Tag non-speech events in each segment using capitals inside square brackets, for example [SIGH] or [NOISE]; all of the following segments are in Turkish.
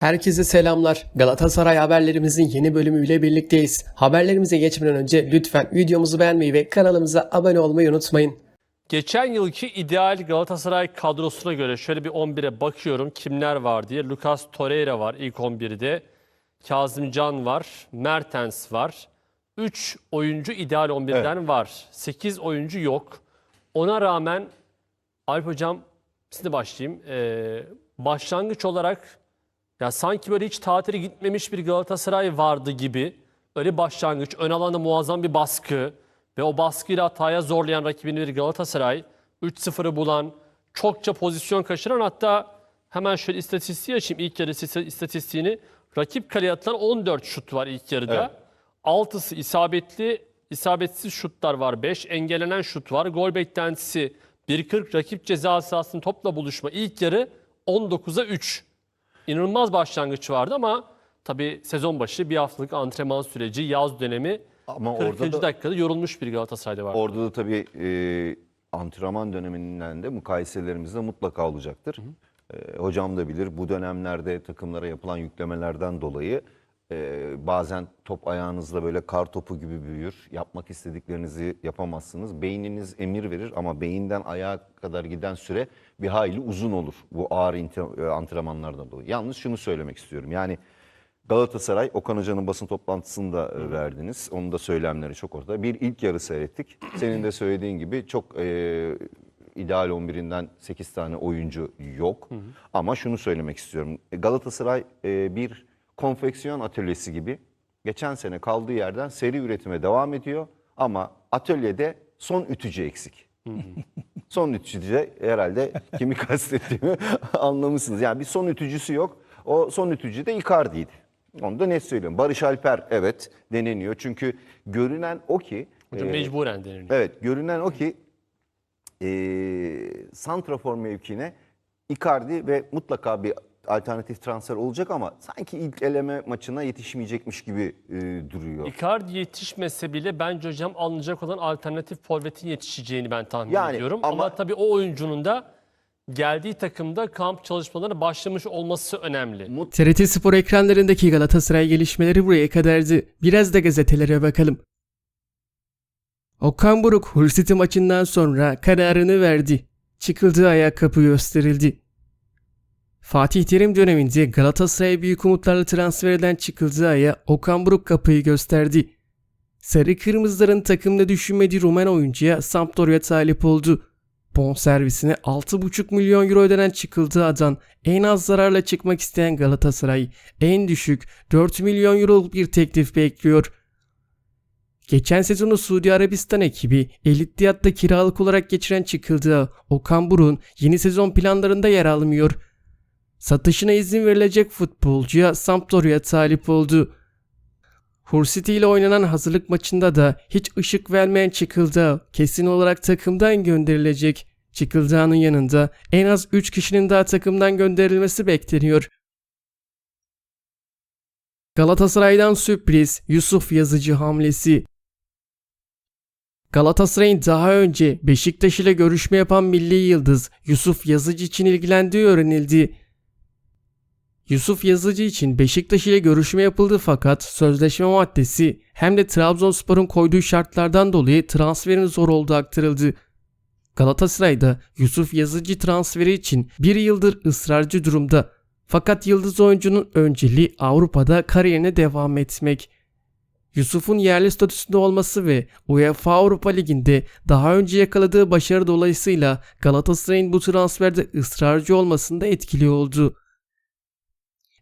Herkese selamlar. Galatasaray haberlerimizin yeni bölümüyle birlikteyiz. Haberlerimize geçmeden önce lütfen videomuzu beğenmeyi ve kanalımıza abone olmayı unutmayın. Geçen yılki ideal Galatasaray kadrosuna göre şöyle bir 11'e bakıyorum kimler var diye. Lucas Torreira var ilk 11'de. Kazımcan var, Mertens var. 3 oyuncu ideal 11'den var. 8 oyuncu yok. Ona rağmen Alp Hocam size başlayayım. Ee, başlangıç olarak ya sanki böyle hiç tatile gitmemiş bir Galatasaray vardı gibi. Öyle başlangıç, ön alanda muazzam bir baskı ve o baskıyla hataya zorlayan rakibini bir Galatasaray. 3-0'ı bulan, çokça pozisyon kaçıran hatta hemen şöyle istatistiği açayım ilk yarı ista- istatistiğini. Rakip kaleye atılan 14 şut var ilk yarıda. 6'sı isabetli, isabetsiz şutlar var 5. Engellenen şut var. Gol beklentisi 1.40 rakip ceza sahasının topla buluşma ilk yarı 19'a 3 inanılmaz başlangıç vardı ama tabii sezon başı bir haftalık antrenman süreci, yaz dönemi Ama 40. orada da dakikada yorulmuş bir Galatasaray'da var. orada da tabii e, antrenman döneminden de mukayeselerimizde mutlaka olacaktır. E, hocam da bilir bu dönemlerde takımlara yapılan yüklemelerden dolayı e, bazen top ayağınızda böyle kar topu gibi büyür. Yapmak istediklerinizi yapamazsınız. Beyniniz emir verir ama beyinden ayağa kadar giden süre bir hayli uzun olur bu ağır e, antrenmanlardan dolayı. Yalnız şunu söylemek istiyorum. Yani Galatasaray Okan Hoca'nın basın toplantısında e, verdiniz. Onun da söylemleri çok ortada. Bir ilk yarı seyrettik. Senin de söylediğin gibi çok e, ideal 11'inden 8 tane oyuncu yok. Ama şunu söylemek istiyorum. Galatasaray e, bir konfeksiyon atölyesi gibi geçen sene kaldığı yerden seri üretime devam ediyor. Ama atölyede son ütücü eksik. [LAUGHS] son ütücüde herhalde kimi [LAUGHS] kastettiğimi [LAUGHS] anlamışsınız. Yani bir son ütücüsü yok. O son ütücü de Icardi'ydi. Onu da net söylüyorum. Barış Alper evet deneniyor. Çünkü görünen o ki Hocam e, mecburen deniliyor. Evet, görünen o ki e, santrafor mevkine Icardi ve mutlaka bir alternatif transfer olacak ama sanki ilk eleme maçına yetişmeyecekmiş gibi e, duruyor. Icardi yetişmese bile bence hocam alınacak olan alternatif forvetin yetişeceğini ben tahmin Yani ediyorum. Ama, ama- tabii o oyuncunun da geldiği takımda kamp çalışmalarına başlamış olması önemli. TRT Spor ekranlarındaki Galatasaray gelişmeleri buraya kadardı. Biraz da gazetelere bakalım. Okan Buruk Hull City maçından sonra kararını verdi. Çıkıldığı ayakkabı gösterildi. Fatih Terim döneminde Galatasaray büyük umutlarla transfer eden çıkıldığı aya Okan Buruk kapıyı gösterdi. Sarı Kırmızıların takımda düşünmediği Rumen oyuncuya Sampdoria talip oldu. Bonservisine 6,5 milyon euro ödenen çıkıldığı adan en az zararla çıkmak isteyen Galatasaray en düşük 4 milyon euroluk bir teklif bekliyor. Geçen sezonu Suudi Arabistan ekibi Elittiyat'ta kiralık olarak geçiren çıkıldığı Okan Buruk'un yeni sezon planlarında yer almıyor. Satışına izin verilecek futbolcuya Sampdoria talip oldu. Hull City ile oynanan hazırlık maçında da hiç ışık vermeyen Çıkıldağ kesin olarak takımdan gönderilecek. Çıkıldağ'ın yanında en az 3 kişinin daha takımdan gönderilmesi bekleniyor. Galatasaray'dan sürpriz Yusuf Yazıcı hamlesi. Galatasaray'ın daha önce Beşiktaş ile görüşme yapan milli yıldız Yusuf Yazıcı için ilgilendiği öğrenildi. Yusuf Yazıcı için Beşiktaş ile görüşme yapıldı fakat sözleşme maddesi hem de Trabzonspor'un koyduğu şartlardan dolayı transferin zor olduğu aktarıldı. Galatasaray'da Yusuf Yazıcı transferi için bir yıldır ısrarcı durumda. Fakat yıldız oyuncunun önceliği Avrupa'da kariyerine devam etmek. Yusuf'un yerli statüsünde olması ve UEFA Avrupa Ligi'nde daha önce yakaladığı başarı dolayısıyla Galatasaray'ın bu transferde ısrarcı olmasında etkili oldu.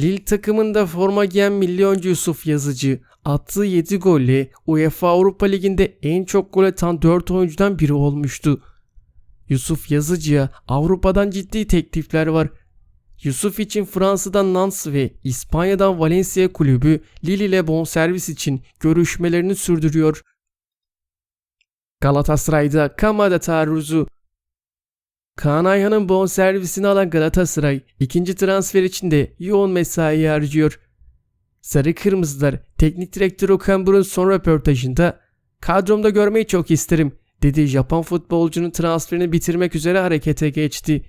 Lille takımında forma giyen milli oyuncu Yusuf Yazıcı attığı 7 golle UEFA Avrupa Ligi'nde en çok gol atan 4 oyuncudan biri olmuştu. Yusuf Yazıcı'ya Avrupa'dan ciddi teklifler var. Yusuf için Fransa'dan Nantes ve İspanya'dan Valencia kulübü Lille ile bonservis için görüşmelerini sürdürüyor. Galatasaray'da Kamada taarruzu Kaan Ayhan'ın bonservisini alan Galatasaray ikinci transfer için de yoğun mesai harcıyor. Sarı Kırmızılar teknik direktör Okan Buruk'un son röportajında kadromda görmeyi çok isterim dedi Japon futbolcunun transferini bitirmek üzere harekete geçti.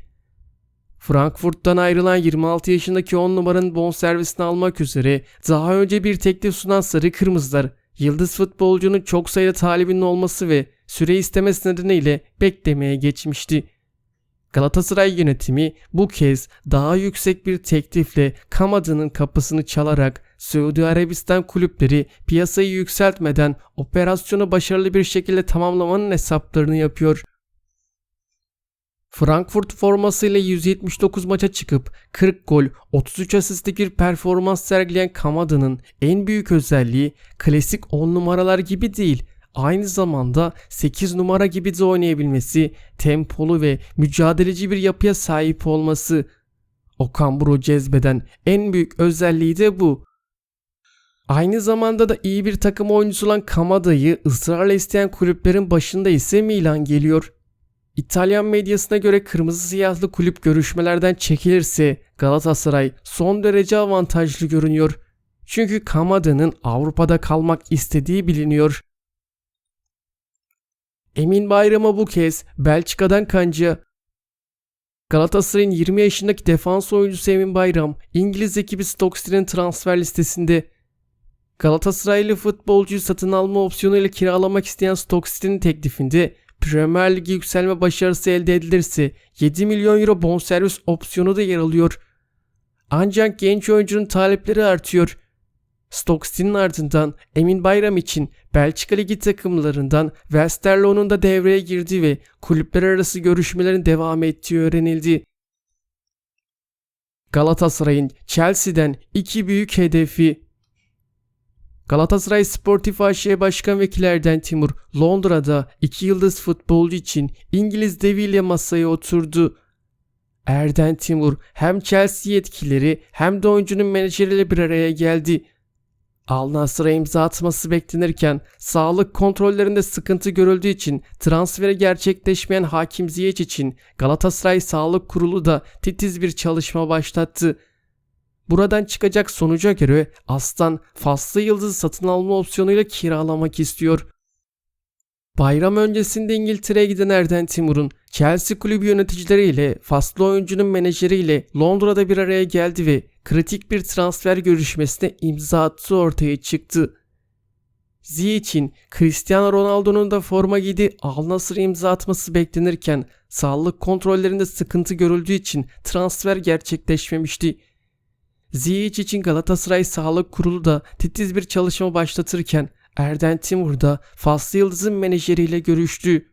Frankfurt'tan ayrılan 26 yaşındaki 10 numaranın bonservisini almak üzere daha önce bir teklif sunan Sarı Kırmızılar, yıldız futbolcunun çok sayıda talibinin olması ve süre istemesi nedeniyle beklemeye geçmişti. Galatasaray yönetimi bu kez daha yüksek bir teklifle Kamada'nın kapısını çalarak Suudi Arabistan kulüpleri piyasayı yükseltmeden operasyonu başarılı bir şekilde tamamlamanın hesaplarını yapıyor. Frankfurt formasıyla 179 maça çıkıp 40 gol, 33 asistlik bir performans sergileyen Kamada'nın en büyük özelliği klasik 10 numaralar gibi değil, aynı zamanda 8 numara gibi de oynayabilmesi, tempolu ve mücadeleci bir yapıya sahip olması. Okan Buruk'u cezbeden en büyük özelliği de bu. Aynı zamanda da iyi bir takım oyuncusu olan Kamada'yı ısrarla isteyen kulüplerin başında ise Milan geliyor. İtalyan medyasına göre kırmızı siyahlı kulüp görüşmelerden çekilirse Galatasaray son derece avantajlı görünüyor. Çünkü Kamada'nın Avrupa'da kalmak istediği biliniyor. Emin Bayram'a bu kez Belçika'dan kanca. Galatasaray'ın 20 yaşındaki defans oyuncusu Emin Bayram, İngiliz ekibi Stoke City'nin transfer listesinde. Galatasaraylı futbolcuyu satın alma opsiyonuyla kiralamak isteyen Stoke City'nin teklifinde Premier Lig'e yükselme başarısı elde edilirse 7 milyon euro bonservis opsiyonu da yer alıyor. Ancak genç oyuncunun talepleri artıyor. Stoke ardından Emin Bayram için Belçika Ligi takımlarından Westerlo'nun da devreye girdiği ve kulüpler arası görüşmelerin devam ettiği öğrenildi. Galatasaray'ın Chelsea'den iki büyük hedefi Galatasaray Sportif AŞ Başkan Vekillerden Timur Londra'da iki yıldız futbolcu için İngiliz deviyle masaya oturdu. Erden Timur hem Chelsea yetkileri hem de oyuncunun menajeriyle bir araya geldi. Al Nassr'a imza atması beklenirken sağlık kontrollerinde sıkıntı görüldüğü için transferi gerçekleşmeyen Hakim Ziyech için Galatasaray Sağlık Kurulu da titiz bir çalışma başlattı. Buradan çıkacak sonuca göre Aslan Faslı Yıldız'ı satın alma opsiyonuyla kiralamak istiyor. Bayram öncesinde İngiltere'ye giden Erden Timur'un Chelsea kulübü yöneticileriyle Faslı oyuncunun menajeriyle Londra'da bir araya geldi ve kritik bir transfer görüşmesine imza attığı ortaya çıktı. Ziyech'in Cristiano Ronaldo'nun da forma giydiği Al Nassr imza atması beklenirken sağlık kontrollerinde sıkıntı görüldüğü için transfer gerçekleşmemişti. Ziyech için Galatasaray Sağlık Kurulu da titiz bir çalışma başlatırken Erden Timur da Faslı Yıldız'ın menajeriyle görüştü.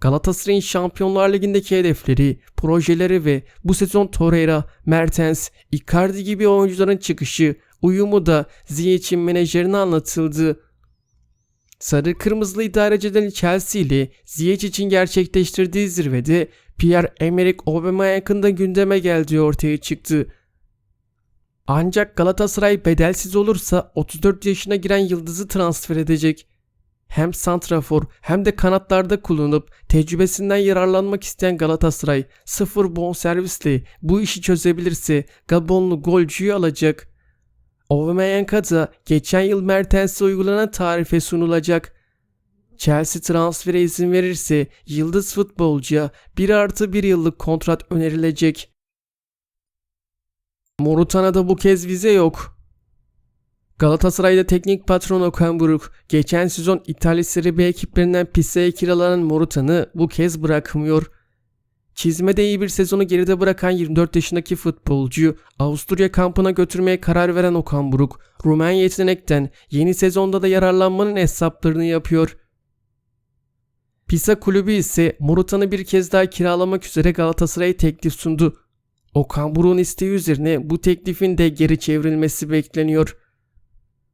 Galatasaray'ın Şampiyonlar Ligi'ndeki hedefleri, projeleri ve bu sezon Torreira, Mertens, Icardi gibi oyuncuların çıkışı, uyumu da Ziyech'in menajerine anlatıldı. Sarı Kırmızılı idareci eden Chelsea ile Ziyech için gerçekleştirdiği zirvede Pierre-Emerick Aubameyang'ın da gündeme geldiği ortaya çıktı. Ancak Galatasaray bedelsiz olursa 34 yaşına giren Yıldız'ı transfer edecek. Hem santrafor hem de kanatlarda kullanıp tecrübesinden yararlanmak isteyen Galatasaray sıfır bonservisle bu işi çözebilirse Gabonlu golcüyü alacak. Aubameyang'a da geçen yıl Mertens'e uygulanan tarife sunulacak. Chelsea transfere izin verirse yıldız futbolcuya 1 artı 1 yıllık kontrat önerilecek. Morutana'da bu kez vize yok. Galatasaray'da teknik patron Okan Buruk geçen sezon İtalya Serie B ekiplerinden Pisa'ya kiralanan Morutan'ı bu kez bırakmıyor. Çizmede iyi bir sezonu geride bırakan 24 yaşındaki futbolcuyu Avusturya kampına götürmeye karar veren Okan Buruk, Rumen yetenekten yeni sezonda da yararlanmanın hesaplarını yapıyor. Pisa kulübü ise Morutan'ı bir kez daha kiralamak üzere Galatasaray'a teklif sundu. Okan Buruk'un isteği üzerine bu teklifin de geri çevrilmesi bekleniyor.